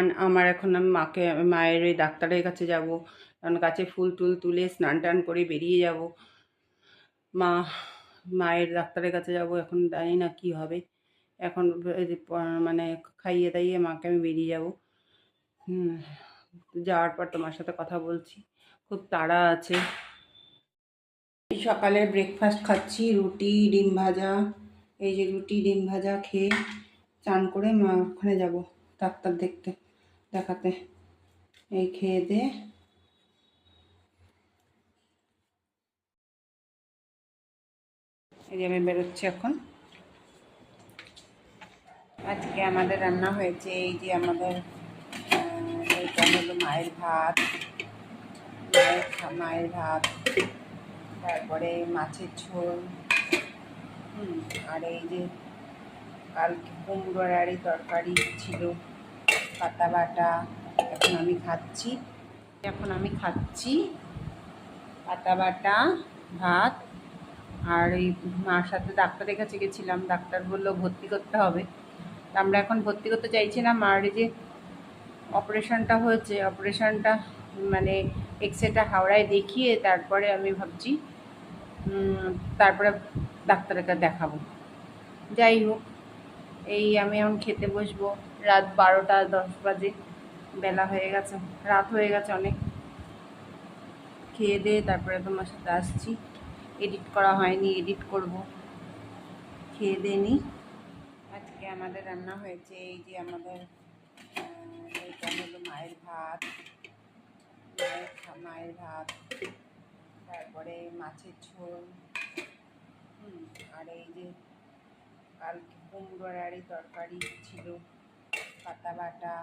স্নান, আমার এখন আমি মাকে, মায়ের ওই ডাক্তারের কাছে যাব। কারণ গাছে ফুল টুল তুলে স্নান টান করে বেরিয়ে যাব। মা, মায়ের ডাক্তারের কাছে যাব। এখন জানি না কি হবে। এখন মানে খাইয়ে দাইয়ে মাকে আমি বেরিয়ে যাব। যাওয়ার পর তোমার সাথে কথা বলছি। খুব তাড়া আছে। সকালে ব্রেকফাস্ট খাচ্ছি, রুটি, ডিম ভাজা। এই যে রুটি, ডিম ভাজা খেয়ে চান করে মা ওখানে যাব ডাক্তার দেখতে। দেখাতে। এই খেয়ে দে। এই যে আমি বেরোচ্ছি এখন। আজকে আমাদের রান্না হয়েছে এই যে আমাদের হলো মায়ের ভাত মায়ের মায়ের ভাত তারপরে মাছের ঝোল হুম, আর এই যে কালকে কুমড়োর আড়ি তরকারি ছিল। পাতা বাটা, এখন আমি খাচ্ছি। এখন আমি খাচ্ছি পাতা বাটা, ভাত। আর ওই মার সাথে ডাক্তারের কাছে গেছিলাম, ডাক্তার বলল ভর্তি করতে হবে। তা আমরা এখন ভর্তি করতে চাইছি না, মার যে অপারেশনটা হয়েছে, অপারেশনটা মানে এক্সরেটা হাওড়ায় দেখিয়ে তারপরে আমি ভাবছি তারপরে ডাক্তারের কাছে দেখাবো। যাই হোক এই আমি এখন খেতে বসবো। রাত বারোটা, দশ বাজে, বেলা হয়ে গেছে। রাত হয়ে গেছে অনেক। খেয়ে দিয়ে তারপরে তোমার সাথে আসছি। এডিট করা হয়নি, এডিট করব। খেয়ে দিয়ে আজকে আমাদের রান্না হয়েছে, এই যে আমাদের মায়ের ভাত। মায়ের মায়ের ভাত। তারপরে মাছের ঝোল। আর এই যে কুমড়োর আড়ি তরকারি ছিল পাতা বাটা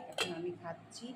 এখন আমি খাচ্ছি।